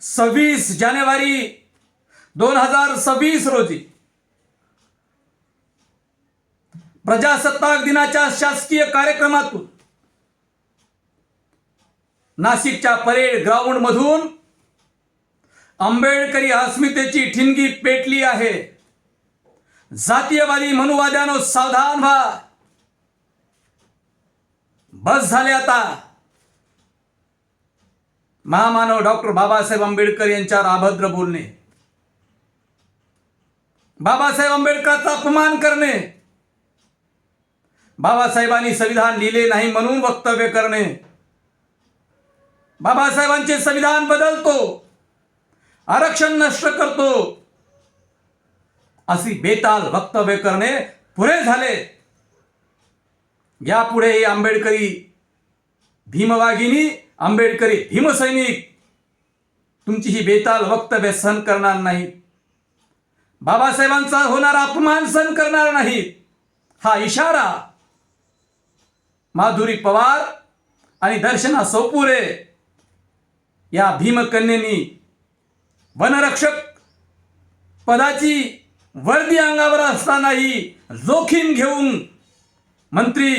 सव्वीस जानेवारी दोन हजार सव्वीस रोजी प्रजासत्ताक दिनाच्या शासकीय कार्यक्रमातून नाशिकच्या परेड ग्राउंड मधून आंबेडकरी अस्मितेची ठिणगी पेटली आहे. जातीयवादी मनुवाद्यानो सावधान व्हा. बस झाले आता. महामानव डॉक्टर बाबासाहेब आंबेडकर यांच्यावर अभद्र बोलणे. बाबासाहेब आंबेडकरचा अपमान करणे. बाबासाहेबांनी संविधान लिहिले नाही म्हणून वक्तव्य करणे. बाबासाहेबांचे संविधान बदलतो. आरक्षण नष्ट करतो. अशी बेताल वक्तव्य करणे पुरे झाले. यापुढे आंबेडकरी भीमवागिनी आंबेडकरी भीमसैनिक तुमची ही बेताल वक्तव्य सहन करणार नाहीत बाबासाहेबांचा होणारा अपमान सहन करणार नाहीत हा इशारा माधुरी पवार आणि दर्शना सोपुरे या भीमकन्येनी वनरक्षक पदाची वर्दी अंगावर असतानाही जोखीम घेऊन मंत्री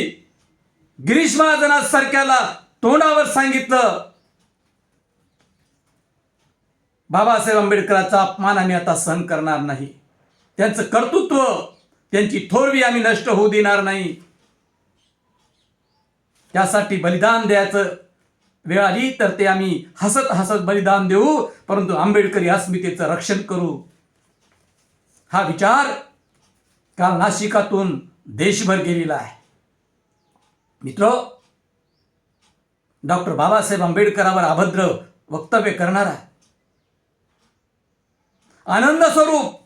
गिरीश महाजनासारख्याला तोंडावर सांगितलं. बाबासाहेब आंबेडकरांचा अपमान आम्ही आता सहन करणार नाही. त्यांचं कर्तृत्व त्यांची थोरवी आम्ही नष्ट होऊ देणार नाही. त्यासाठी बलिदान द्यायचं. वेळ आली तर ते आम्ही हसत हसत बलिदान देऊ परंतु आंबेडकरी अस्मितेचं रक्षण करू. हा विचार काल नाशिकातून देशभर गेलेला आहे. मित्र डॉक्टर बाबासाहेब आंबेडकरांवर अभद्र वक्तव्य करणारा आनंद स्वरूप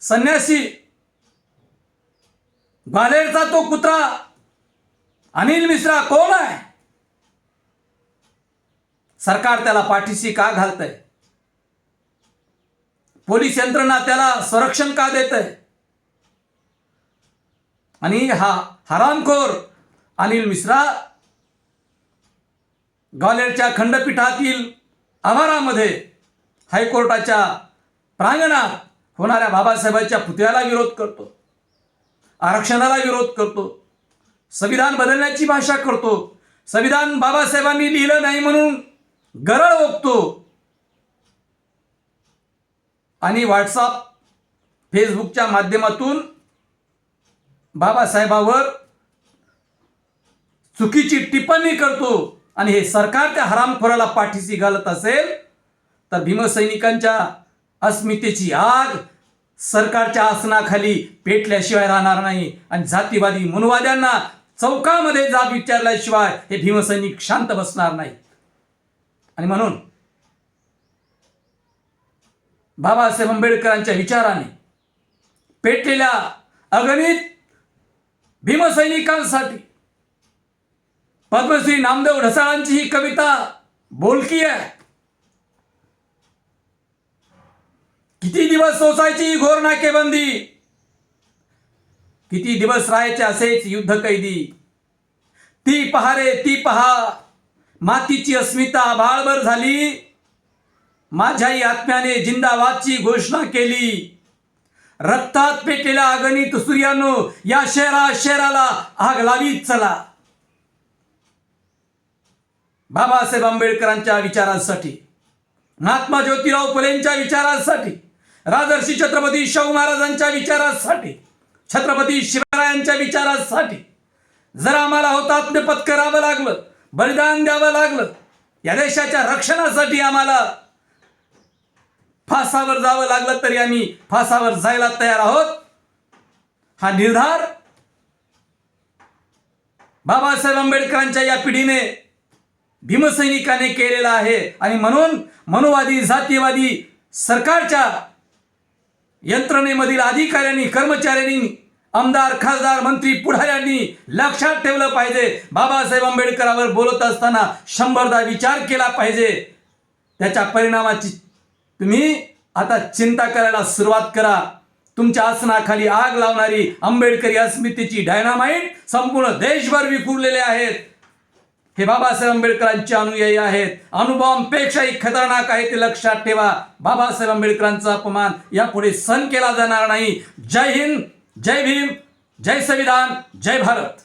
संन्यासी ग्वालेरचा तो कुत्रा अनिल मिश्रा कोण आहे? सरकार त्याला पाठीशी का घालतंय? पोलीस यंत्रणा त्याला संरक्षण का देत आहे आणि हा हरामखोर अनिल मिश्रा ग्वालेरच्या खंडपीठातील आवारामध्ये हायकोर्टाच्या प्रांगणात होणाऱ्या बाबासाहेबांच्या पुतळ्याला विरोध करतो आरक्षणाला विरोध करतो संविधान बदलण्याची भाषा करतो संविधान बाबासाहेबांनी लिहिलं नाही म्हणून गरळ ओकतो आणि व्हॉट्सअप फेसबुकच्या माध्यमातून बाबासाहेबावर चुकीची टिप्पणी करतो. आणि हे सरकार त्या हरामखोराला पाठीशी घालत असेल तर भीमसैनिकांच्या अस्मितेची आग सरकारच्या आसनाखाली पेटल्याशिवाय राहणार नाही. आणि जातीवादी मनुवाद्यांना चौकामध्ये जाब विचारल्याशिवाय हे भीमसैनिक शांत बसणार नाही. आणि म्हणून बाबासाहेब आंबेडकरांच्या विचाराने पेटलेल्या अगणित भीमसैनिकांसाठी पद्मश्री नामदेव ढसाळांची ही कविता बोलकी आहे. किती दिवस सोसायची ही घोर नाकेबंदी? किती दिवस राहायचे असेच युद्ध कैदी? ती पहा रे ती पहा. मातीची अस्मिता बाळभर झाली. माझ्याही आत्म्याने जिंदाबादची घोषणा केली. रक्तात पेटलेल्या अगणित सूर्यानो या शहरा शहराला आग लावीत चला. बाबासाहेब आंबेडकरांच्या विचारांसाठी महात्मा ज्योतिराव फुलेंच्या विचारांसाठी राजर्षी छत्रपती शाहू महाराजांच्या विचारांसाठी छत्रपती शिवरायांच्या विचारांसाठी जर आम्हाला होतात्म्य पत्करावं लागलं बलिदान द्यावं लागलं या देशाच्या रक्षणासाठी आम्हाला फासावर जावं लागलं तरी आम्ही फासावर जायला तयार आहोत. हा निर्धार बाबासाहेब आंबेडकरांच्या या पिढीने भीमसैनिकाने केलेला आहे. आणि म्हणून मनुवादी जातीवादी सरकारच्या यंत्रणेमधील अधिकाऱ्यांनी कर्मचाऱ्यांनी आमदार खासदार मंत्री पुढाऱ्यांनी लक्षात ठेवलं पाहिजे. बाबासाहेब आंबेडकरांवर बोलत असताना शंभरदा विचार केला पाहिजे. त्याच्या परिणामाची तुम्ही आता चिंता करायला सुरुवात करा. तुमच्या आसनाखाली आग लावणारी आंबेडकरी अस्मितेची डायनामाइट संपूर्ण देशभर विखुरलेले आहेत. हे बाबासाहेब आंबेडकरांचे अनुयायी आहेत. अणुबॉम्बपेक्षाही खतरनाक आहे ते लक्षात ठेवा. बाबासाहेब आंबेडकरांचा अपमान यापुढे सहन केला जाणार नाही. जय हिंद जय भीम जय संविधान जय भारत.